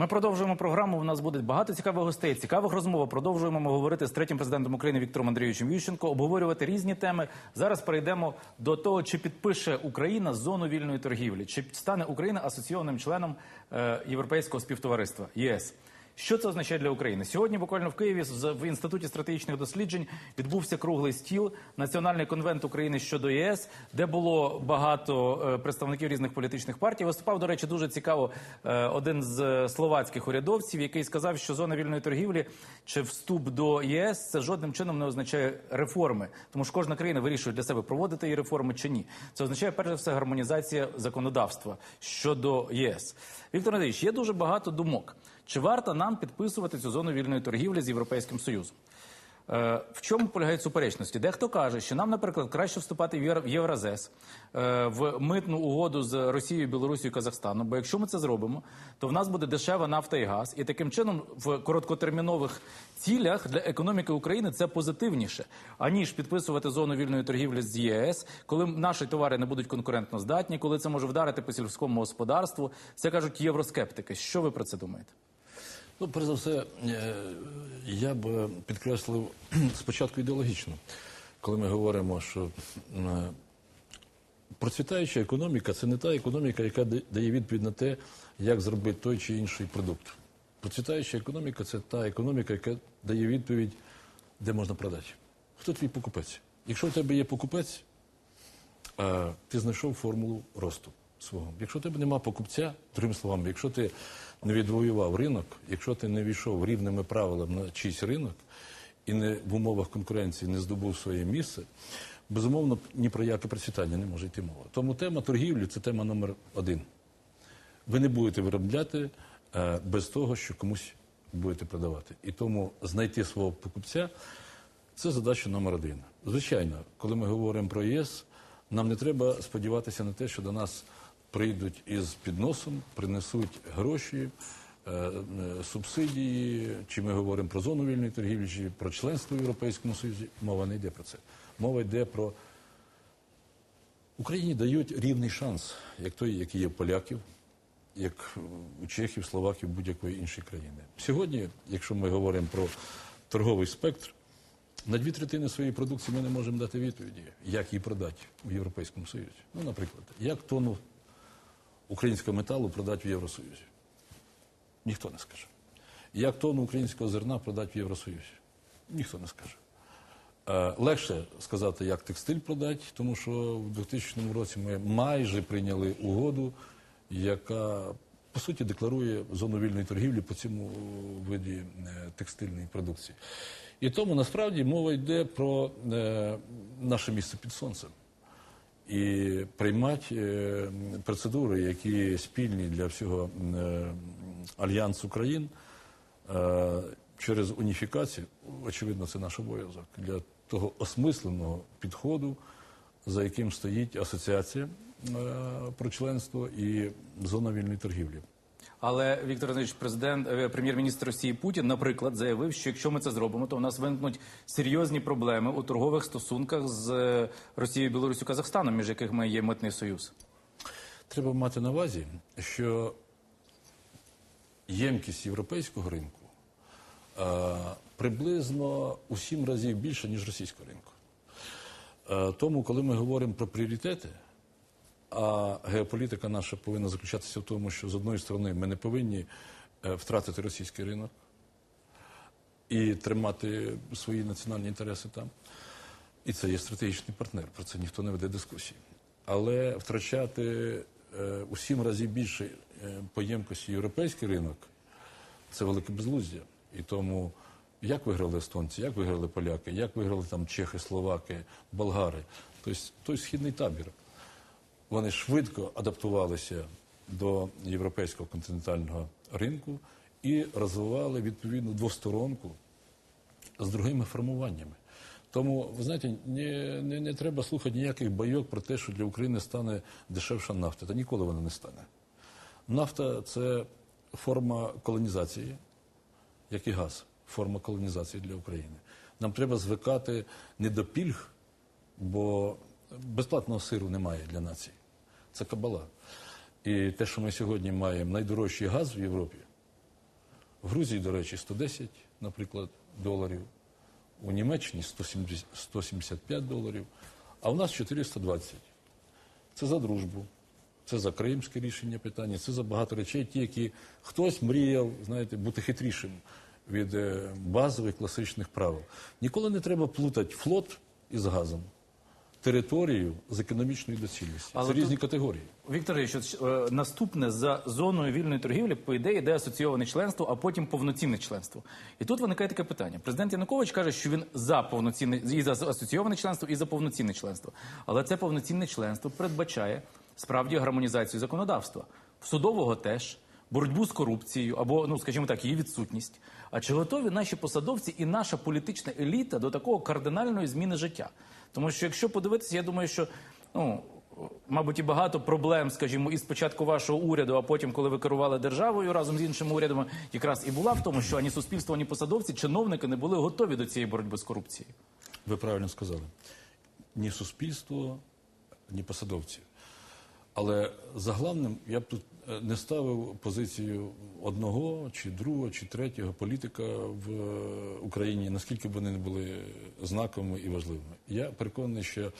Ми продовжуємо програму. У нас буде багато цікавих гостей, цікавих розмов. Продовжуємо ми говорити з третім президентом України Віктором Андрійовичем Ющенко, обговорювати різні теми. Зараз перейдемо до того, чи підпише Україна зону вільної торгівлі, чи стане Україна асоційованим членом е, Європейського співтовариства ЄС. Що це означає для України? Сьогодні буквально в Києві в інституті стратегічних досліджень відбувся круглий стіл Національний конвент України щодо ЄС, де було багато е, представників різних політичних партій. Виступав, до речі, дуже цікаво е, один з словацьких урядовців, який сказав, що зона вільної торгівлі чи вступ до ЄС це жодним чином не означає реформи, тому що кожна країна вирішує для себе проводити її реформи чи ні. Це означає перш за все гармонізація законодавства щодо ЄС. Віктор Андрійович, є дуже багато думок. Чи варто нам підписувати цю зону вільної торгівлі з Європейським Союзом? Е, В чому полягають суперечності? Дехто каже, що нам, наприклад, краще вступати в Євразес, е, в митну угоду з Росією, Білорусією, Казахстаном. Бо якщо ми це зробимо, то в нас буде дешева нафта і газ, і таким чином в короткотермінових цілях для економіки України це позитивніше, аніж підписувати зону вільної торгівлі з ЄС, коли наші товари не будуть конкурентно здатні, коли це може вдарити по сільському господарству. Це кажуть євроскептики. Що ви про це думаєте? Ну, перш за все, е, я б підкреслив спочатку ідеологічно, коли ми говоримо, що е, процвітаюча економіка це не та економіка, яка дає відповідь на те, як зробити той чи інший продукт. Процвітаюча економіка це та економіка, яка дає відповідь, де можна продати. Хто твій покупець? Якщо в тебе є покупець, е, ти знайшов формулу росту свого. Якщо тебе нема покупця, другими словами, якщо ти не відвоював ринок, якщо ти не війшов рівними правилами на чийсь ринок і не в умовах конкуренції не здобув своє місце, безумовно ні про яке процвітання не може йти мова. Тому тема торгівлі це тема номер один. Ви не будете виробляти е, без того, що комусь будете продавати. І тому знайти свого покупця це задача номер один. Звичайно, коли ми говоримо про ЄС, нам не треба сподіватися на те, що до нас прийдуть із підносом, принесуть гроші, е, е, субсидії, чи ми говоримо про зону вільної торгівлі, чи про членство в Європейському Союзі. Мова не йде про це. Мова йде про Україні дають рівний шанс, як той, який є поляків, як у чехів, словаків, будь-якої іншої країни. Сьогодні, якщо ми говоримо про торговий спектр, на дві третини своєї продукції ми не можемо дати відповіді, як її продати у Європейському Союзі. Ну, наприклад, як тонну українського металу продати в Євросоюзі? Ніхто не скаже. Як тонну українського зерна продати в Євросоюзі? Ніхто не скаже. Е, Легше сказати, як текстиль продати, тому що в 2000 році ми майже прийняли угоду, яка по суті декларує зону вільної торгівлі по цьому виді е, текстильної продукції. І тому насправді мова йде про е, наше місце під сонцем. І приймати е, процедури, які спільні для всього е, альянсу країн е, через уніфікацію, очевидно, це наш обов'язок для того осмисленого підходу, за яким стоїть асоціація про членство і зона вільної торгівлі. Але Віктор Андрійович, президент, е, прем'єр-міністр Росії Путін, наприклад, заявив, що якщо ми це зробимо, то у нас виникнуть серйозні проблеми у торгових стосунках з е, Росією, Білорусю, Казахстаном, між яких ми є митний союз. Треба мати на увазі, що ємкість європейського ринку е, приблизно у сім разів більша, ніж російського ринку. Е, тому, коли ми говоримо про пріоритети, а геополітика наша повинна заключатися в тому, що з одної сторони ми не повинні е, втратити російський ринок і тримати свої національні інтереси там. І це є стратегічний партнер, про це ніхто не веде дискусії. Але втрачати е, у сім разів більше е, по ємкості європейський ринок це велике безглуздя. І тому як виграли естонці, як виграли поляки, як виграли там чехи, словаки, болгари, тобто той східний табір. Вони швидко адаптувалися до європейського континентального ринку і розвивали відповідну двосторонку з другими формуваннями. Тому, ви знаєте, не, не, не треба слухати ніяких байок про те, що для України стане дешевша нафта. Та ніколи вона не стане. Нафта це форма колонізації, як і газ, форма колонізації для України. Нам треба звикати не до пільг, бо безплатного сиру немає для нації. Це кабала. І те, що ми сьогодні маємо найдорожчий газ в Європі, В Грузії, до речі, 110, наприклад, доларів, у Німеччині 170 175 доларів, а у нас 420. Це за дружбу, це за кримське рішення питання, це за багато речей, ті, які хтось мріяв, знаєте, бути хитрішим від е, базових класичних правил. Ніколи не треба плутати флот із газом, територію з економічною доцільністю. Але це тут- різні категорії. Віктор Ігорович, от, е, наступне за зоною вільної торгівлі, по ідеї, йде асоційоване членство, а потім повноцінне членство. І тут виникає таке питання. Президент Янукович каже, що він за повноцінне і за асоційоване членство, і за повноцінне членство. Але це повноцінне членство передбачає справді гармонізацію законодавства. Судового теж, боротьбу з корупцією або, ну скажімо так, її відсутність. А чи готові наші посадовці і наша політична еліта до такого кардинальної зміни життя? Тому що якщо подивитися, я думаю, що ну мабуть, і багато проблем, скажімо, і спочатку вашого уряду, а потім, коли ви керували державою разом з іншими урядами, якраз і була в тому, що ані суспільство, ані посадовці, чиновники не були готові до цієї боротьби з корупцією. Ви правильно сказали. Ні суспільство, ні посадовці. Але загалом я б тут не ставив позицію одного, чи другого, чи третього політика в Україні, наскільки б вони не були знаковими і важливими. Я переконаний, що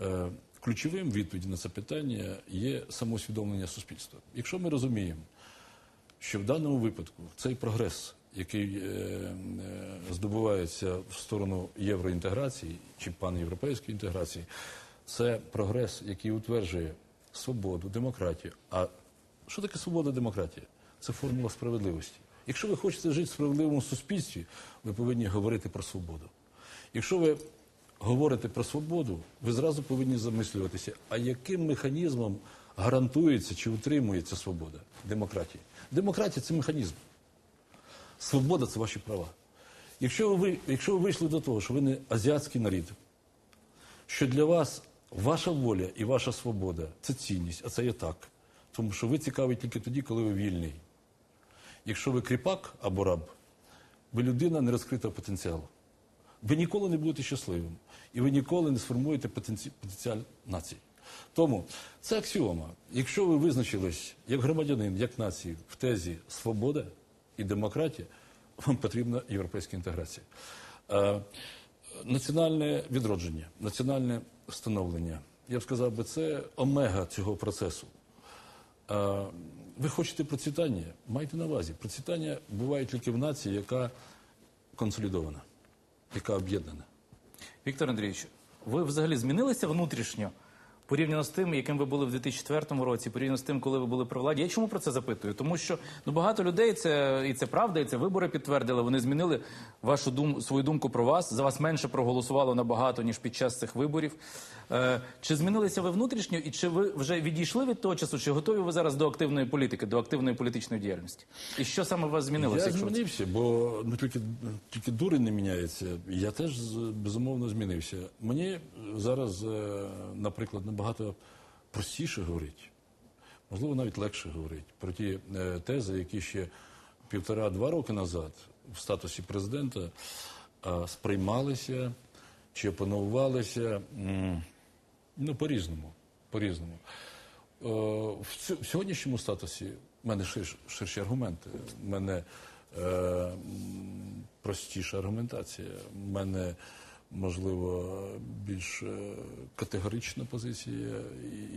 е, ключовим відповіддю на це питання є самоусвідомлення суспільства. Якщо ми розуміємо, що в даному випадку цей прогрес, який е, е, здобувається в сторону євроінтеграції чи панєвропейської інтеграції, це прогрес, який утверджує свободу, демократію. А що таке свобода демократія? Це формула справедливості. Якщо ви хочете жити в справедливому суспільстві, ви повинні говорити про свободу. Якщо ви говорите про свободу, ви зразу повинні замислюватися, а яким механізмом гарантується чи утримується свобода демократії? Демократія це механізм. Свобода це ваші права. Якщо ви, якщо ви вийшли до того, що ви не азіатський народ, що для вас ваша воля і ваша свобода це цінність, а це є так. Тому що ви цікаві тільки тоді, коли ви вільний. Якщо ви кріпак або раб, ви людина нерозкритого потенціалу. Ви ніколи не будете щасливим. І ви ніколи не сформуєте потенці... потенціал нації. Тому це аксіома. Якщо ви визначились як громадянин, як нації в тезі свобода і демократія, вам потрібна європейська інтеграція. Е, національне відродження, національне становлення. Я б сказав би, це омега цього процесу. Ви хочете процвітання? Майте на увазі. Процвітання буває тільки в нації, яка консолідована, яка об'єднана. Віктор Андрійович, ви взагалі змінилися внутрішньо порівняно з тим, яким ви були в 2004 році, порівняно з тим, коли ви були при владі. Я чому про це запитую? Тому що ну багато людей це і це правда, і це вибори підтвердили. Вони змінили вашу дум свою думку про вас. За вас менше проголосувало набагато ніж під час цих виборів. Е, чи змінилися ви внутрішньо, і чи ви вже відійшли від того часу? Чи готові ви зараз до активної політики, до активної політичної діяльності? І що саме у вас змінилося? Я змінився, бо ну, тільки, тільки дурень не міняється. Я теж безумовно змінився. Мені зараз, е, наприклад, набагато простіше говорить, можливо, навіть легше говорить про ті е, тези, які ще півтора-два роки назад в статусі президента сприймалися чи опановувалися м, ну, по-різному. по-різному. Е, В ц- в сьогоднішньому статусі в мене ширш, ширші аргументи, в мене е, простіша аргументація, в мене, можливо, більш е, категорична позиція,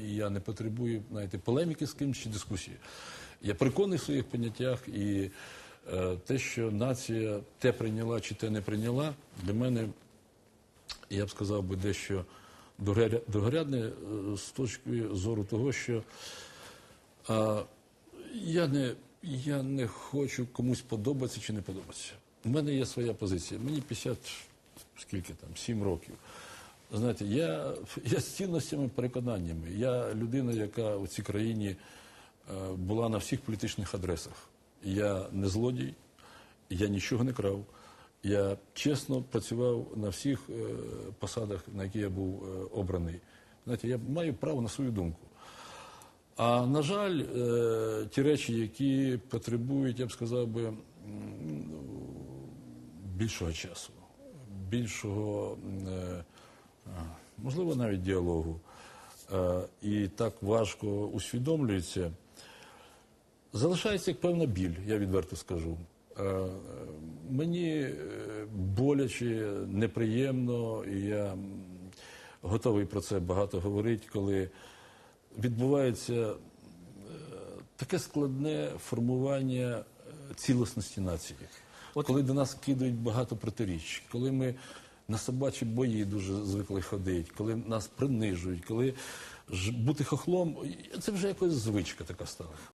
і- я не потребую знаєте, полеміки з кимось чи дискусії. Я переконаний в своїх поняттях, і е, те, що нація те прийняла чи те не прийняла, для мене я б сказав би дещо другорядне е, з точки зору того, що а, я, не, я не хочу комусь подобатися чи не подобатися. У мене є своя позиція. Мені 50, скільки там, 7 років. Знаєте, я, я з цінностями, переконаннями. Я людина, яка у цій країні е, була на всіх політичних адресах. Я не злодій, я нічого не крав. Я чесно працював на всіх е, посадах, на які я був е, обраний. Знаєте, я маю право на свою думку. А на жаль, е, ті речі, які потребують, я б сказав би, більшого часу, більшого, можливо, навіть діалогу, і так важко усвідомлюється, Залишається як певна біль, я відверто скажу. Мені е, боляче, неприємно, і я готовий про це багато говорити, коли відбувається е, таке складне формування е, цілісності нації. От- Коли до нас кидають багато протиріч, коли ми на собачі бої дуже звикли ходити, коли нас принижують, коли бути хохлом, це вже якось звичка така стала.